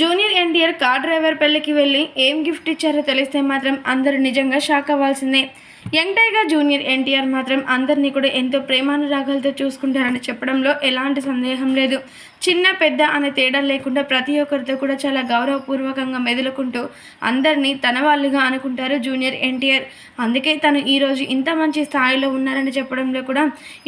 Junior NTR car driver పెళ్ళికి వెళ్ళి ఏం గిఫ్ట్ ఇచ్చారో తెలిస్తే మాత్రం అందరూ నిజంగా షాక్ అవ్వాల్సిందే. యంగ్ టైగర్ జూనియర్ ఎన్టీఆర్ మాత్రం అందరినీ కూడా ఎంతో ప్రేమానురాగాలతో చూసుకుంటారని చెప్పడంలో ఎలాంటి సందేహం లేదు. చిన్న పెద్ద అనే తేడా లేకుండా ప్రతి ఒక్కరితో కూడా చాలా గౌరవపూర్వకంగా మెదులుకుంటూ అందరినీ తన వాళ్ళుగా అనుకుంటారు జూనియర్ ఎన్టీఆర్. అందుకే తను ఈరోజు ఇంత మంచి స్థాయిలో ఉన్నారని చెప్పడంలో కూడా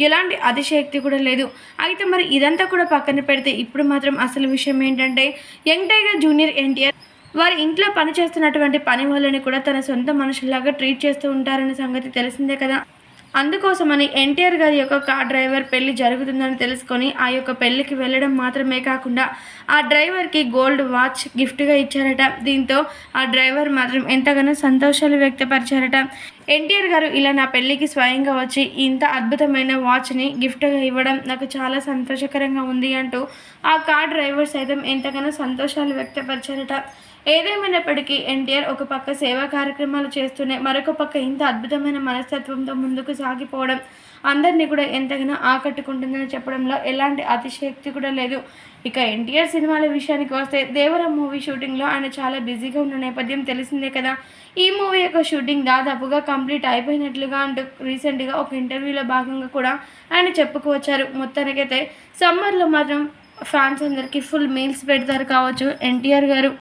ఎలాంటి అతిశయక్తి కూడా లేదు. అయితే మరి ఇదంతా కూడా పక్కన పెడితే ఇప్పుడు మాత్రం అసలు విషయం ఏంటంటే యంగ్ టైగర్ జూనియర్ ఎన్టీఆర్ వారి ఇంట్లో పని చేస్తున్నటువంటి పని వాళ్ళని కూడా తన సొంత మనుషుల్లాగా ట్రీట్ చేస్తూ ఉంటారనే సంగతి తెలిసిందే కదా. అందుకోసమని ఎన్టీఆర్ గారి యొక్క కార్ డ్రైవర్ పెళ్ళి జరుగుతుందని తెలుసుకొని ఆ యొక్క పెళ్ళికి వెళ్ళడం మాత్రమే కాకుండా ఆ డ్రైవర్కి గోల్డ్ వాచ్ గిఫ్ట్గా ఇచ్చారట. దీంతో ఆ డ్రైవర్ మాత్రం ఎంతగానో సంతోషాలు వ్యక్తపరిచారట. ఎన్టీఆర్ గారు ఇలా నా పెళ్ళికి స్వయంగా వచ్చి ఇంత అద్భుతమైన వాచ్ని గిఫ్ట్గా ఇవ్వడం నాకు చాలా సంతోషకరంగా ఉంది అంటూ ఆ కార్ డ్రైవర్ సైతం ఎంతగానో సంతోషాలు వ్యక్తపరిచారట. ఏదేమైనప్పటికీ ఎన్టీఆర్ ఒక పక్క సేవా కార్యక్రమాలు చేస్తూనే మరొక పక్క ఇంత అద్భుతమైన మనస్తత్వంతో ముందుకు సాగిపోవడం అందరినీ కూడా ఎంతగానో ఆకట్టుకుంటుందని చెప్పడంలో ఎలాంటి అతిశక్తి కూడా లేదు. ఇక ఎన్టీఆర్ సినిమాల విషయానికి వస్తే దేవరం మూవీ షూటింగ్లో ఆయన చాలా బిజీగా ఉన్న నేపథ్యం తెలిసిందే కదా. ఈ మూవీ యొక్క షూటింగ్ దాదాపుగా కంప్లీట్ అయిపోయినట్లుగా అంటూ రీసెంట్గా ఒక ఇంటర్వ్యూలో భాగంగా కూడా ఆయన చెప్పుకువచ్చారు మొత్తానికైతే సమ్మర్లో మాత్రం ఫ్యాన్స్ అందరికీ ఫుల్ మీల్స్ పెడతారు కావచ్చు ఎన్టీఆర్ గారు.